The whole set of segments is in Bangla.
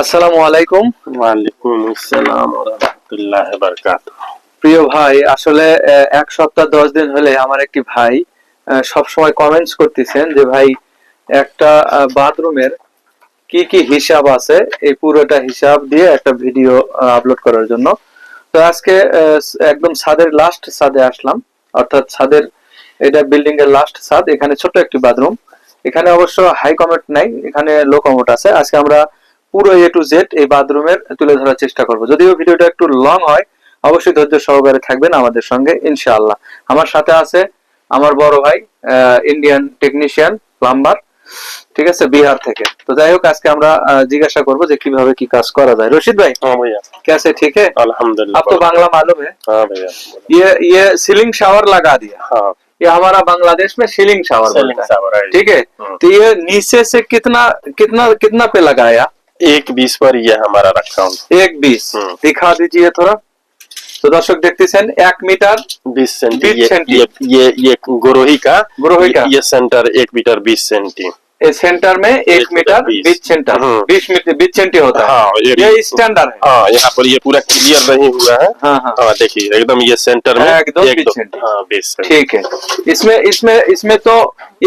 আসসালামু আলাইকুম। ওয়ালাইকুম আসসালাম ওয়া রাহমাতুল্লাহি ওয়া বারাকাতুহু। প্রিয় ভাই আসলে এক সপ্তাহ দশ দিন হলে আমার একটি ভাই সব সময় কমেন্টস করতেছেন যে ভাই একটা বাথরুমের কি কি হিসাব আছে? এই পুরোটা হিসাব দিয়ে একটা ভিডিও আপলোড করার জন্য। তো আজকে একদম ছাদের লাস্ট ছাদে আসলাম। অর্থাৎ ছাদের এটা বিল্ডিং এর লাস্ট ছাদ। এখানে ছোট একটি বাথরুম। এখানে অবশ্য হাই কমেন্ট নাই এখানে লো কমেন্ট আছে। আজকে আমরা পুরো এ টু জেড এই বাথরুমের তুলে ধরার চেষ্টা করব যদিও ভিডিওটা একটু লং হয় অবশ্যই ধৈর্য সহকারে থাকবেন আমাদের সঙ্গে ইনশাআল্লাহ আমার সাথে আছে আমার বড় ভাই ইন্ডিয়ান টেকনিশিয়ান প্লাম্বার ঠিক আছে বিহার থেকে তো যাই হোক আজকে আমরা আহ, জিজ্ঞাসা করব যে কিভাবে কি কাজ করা যায় রশিদ भाई हाँ भैया कैसे ठीक है अल्हम्दुलिल्लाह आपको बांग्ला मालूम है हाँ भैया ये ये सीलिंग शावर लगा दिया हाँ ये हमारा बांग्लादेश में सीलिंग शावर Ceiling बोलता है shower है। ठीक है हम्म। तो ये नीचे से कितना कितना कितना पे लगाया एक बीस पर यह हमारा रखा हूँ एक बीस। हम्म। दिखा दीजिए थोड़ा। तो दर्शक देखतेছেন 1 মিটার 20 সেন্টি ये ये ये गुरोही का गुरोही का। ये सेंटर एक मीटर 20 सेंटी सेंटर में एक मीटर 20 सेंटर 20 मीटर 20 सेंटी हम्म। होता है। हाँ, ये, स्टैंडर्ड है। हाँ यहाँ पर ये पूरा क्लियर नहीं हुआ है। हाँ, हाँ, हाँ देखिए एकदम ये सेंटर में एकदम 20 सेंटी हाँ, ठीक है। इसमें इसमें इसमें तो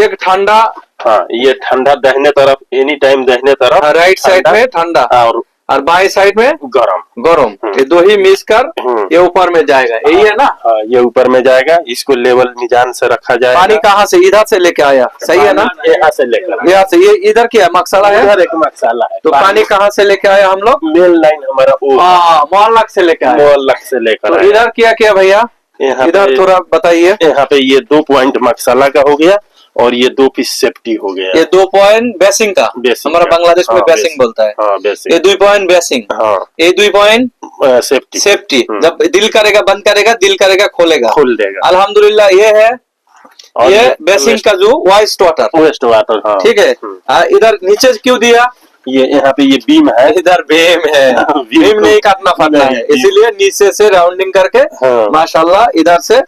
एक ठंडा हाँ ये ठंडा दहने तरफ़ एनी टाइम दहने तरफ़ राइट साइड ठंडा में ठंडा। और और बाएँ साइड में गरम। गरम। हम्म। ये दो ही मिस कर हम्म। ये ऊपर में जाएगा। यही है ना? हाँ ये ऊपर में जाएगा इसको लेवल मिजान से रखा जाएगा। पानी कहाँ से? इधर से लेके आया। सही है ना? यहाँ से लेकर यहाँ से ये इधर क्या मकसला है? इधर एक मसाला है। तो पानी कहाँ से लेके आया हम लोग? मेन लाइन हमारा हाँ मोहल्ला से लेके आया मोहल्ला से लेकर तो इधर क्या किया भैया? यहाँ इधर थोड़ा बताइए। यहाँ पे ये दो पॉइंट मसाला का हो गया और ये दो पीस सेफ्टी हो गया। ये दो पॉइंट बेसिंग का? बेसिंग हमारा बांग्लादेश में हाँ, बेसिंग बेसिंग। बोलता है। हाँ ये दुई पॉइंट बेसिंग हाँ। ये दुई पॉइंट सेफ्टी सेफ्टी। जब दिल करेगा बंद करेगा दिल करेगा खोलेगा। खोल देगा। अल्हम्दुलिल्लाह ये है ये बेसिंग का जो वाइस्ट वाटर वेस्ट वाटर हाँ। ठीक है। हम्म। इधर नीचे क्यों दिया? ये यहाँ पे ये बीम है इधर भीम है भीम को- नहीं काटना पड़ना है इसीलिए नीचे से राउंडिंग करके हाँ। माशाल्लाह इधर से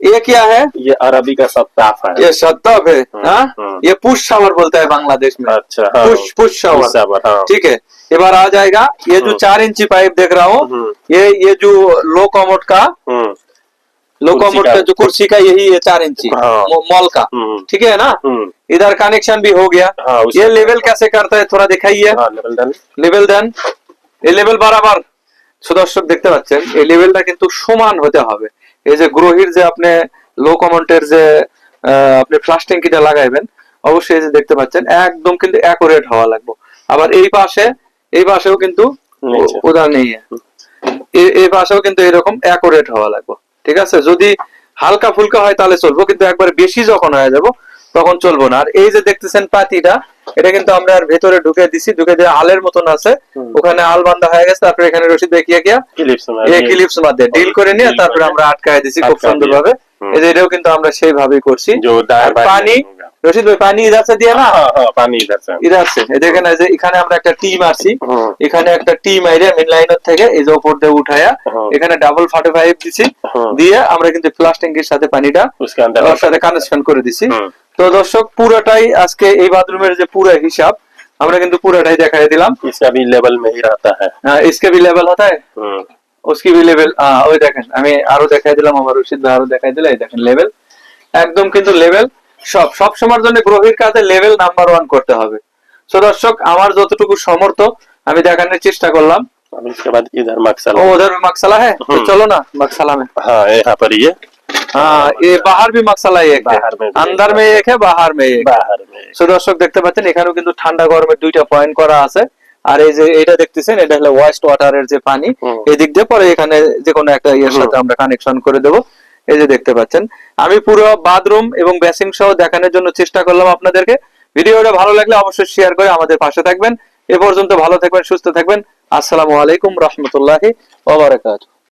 ये क्या है ये अरबी का सत्ताफ है ये शतब है हाँ? हम्म। ये पुश शावर बोलता है बांग्लादेश में अच्छा हाँ पुश पुश शावर हाँ ठीक है ये बार आ जाएगा ये जो। चार इंची पाइप देख रहा हूँ। ये ये जो लो कॉमोट का हम्म लो कुर्सी कॉमोड का- का जो कुर्सी का यही है चार इंची हाँ। मो- मॉल का हम्म ठीक है ना हम्म इधर कनेक्शन भी हो गया हाँ, उसी ये का- लेवल कैसे करता है थोड़ा दिखाइए हाँ लेवल डन লেভেল দেন এই লেভেল বাড়াবার সুদর্শক দেখতে পাচ্ছেন এই লেভেলটা কিন্তু সমান হতে হবে এই যে গ্রোহির যে আপনি লো কমেন্টের যে আহ, আপনি ফ্লাশ ট্যাঙ্কিটা লাগাইবেন অবশ্যই এই যে দেখতে পাচ্ছেন একদম কিন্তু অ্যাকুরেট হওয়া লাগবে আবার এই পাশে এই পাশেও কিন্তু নিচে। উদার নেই এই- এই পাশেও কিন্তু এরকম অ্যাকুরেট হওয়া লাগবে ঠিক আছে? যদি হালকা ফুলকা হয় তাহলে চলবো কিন্তু একবার বেশি যখন হয়ে যাব তখন চলবো না। আর এই যে দেখতেছেন পাতিটা এটা কিন্তু আমরা আর ভেতরে ঢুকে দিছি ঢুকে দিয়ে আলের মতন আছে। ওখানে আল বান্ধা হয়ে গেছে তারপরে এখানে রশি দেখিয়ে গিয়া ক্লিপস মাধ্যমে ডিল করে নিয়ে তারপরে আমরা আটকায় দিছি খুব সুন্দর ভাবে এটাও কিন্তু আমরা সেইভাবেই করছি। পানি। রশিদ ভাই পানি ইধার से দিয়ে না हाँ हाँ पानी इधर से ইধার से এই দেখেন এই যে এখানে আমরা একটা টি মারছি হুম। এখানে একটা টি মাইরে মেন লাইনার থেকে এই যে উপর দিয়ে উঠায়া হুম। এখানে ডাবল ফাটে পাইপ দিছি হুম। দিয়ে আমরা কিন্তু প্লাস্টিকের সাথে পানিটা उसके अंदर ওর সাথে কানেকশন করে দিছি হুম। তো দর্শক পুরোটাই আজকে এই বাথরুমের যে পুরো হিসাব আমরা কিন্তু পুরোটাই দেখাই দিলাম इसका भी लेवल में ही रहता है আহ, इसके भी लेवल होता है हम्म, उसकी भी लेवल ওই দেখেন আমি আরো দেখাই দিলাম আমার রশিদ ভাই আরো দেখাই দিলে এই দেখেন লেভেল একদম কিন্তু লেভেল সব সব সময়ের জন্য গ্রহীর কাজে লেভেল নাম্বার ওয়ান করতে হবে তো দর্শক আমার যতটুকু সমর্থ আমি দেখানোর চেষ্টা করলাম अब इसके बाद इधर ও मकसला उधर भी मकसला है तो हम्म। चलो ना मकसला में हाँ यहाँ पर ये हाँ ये बाहर भी मकसला एक है बाहर में भी अंदर एक में एक है बाहर में एक है। बाहर में সো দর্শক দেখতে পাচ্ছেন এখানেও কিন্তু ঠান্ডা গরমের দুইটা পয়েন্ট করা আছে আর এই যে এটা দেখতেছেন এটা হলো ওয়েস্ট ওয়াটারের যে পানি হুম। এই দিক দিয়ে পরে এখানে যে কোনো একটা ইয়ের সাথে আমরা কানেকশন করে দেব এই যে দেখতে পাচ্ছেন। আমি পুরো বাথরুম এবং বেসিং সহ দেখানোর জন্য চেষ্টা করলাম আপনাদেরকে। ভিডিওটা ভালো লাগলে অবশ্যই শেয়ার করে আমাদের পাশে থাকবেন। এ পর্যন্ত ভালো থাকবেন, সুস্থ থাকবেন। আসসালামু আলাইকুম রহমতুল্লাহি ওয়া বারাকাতুহু।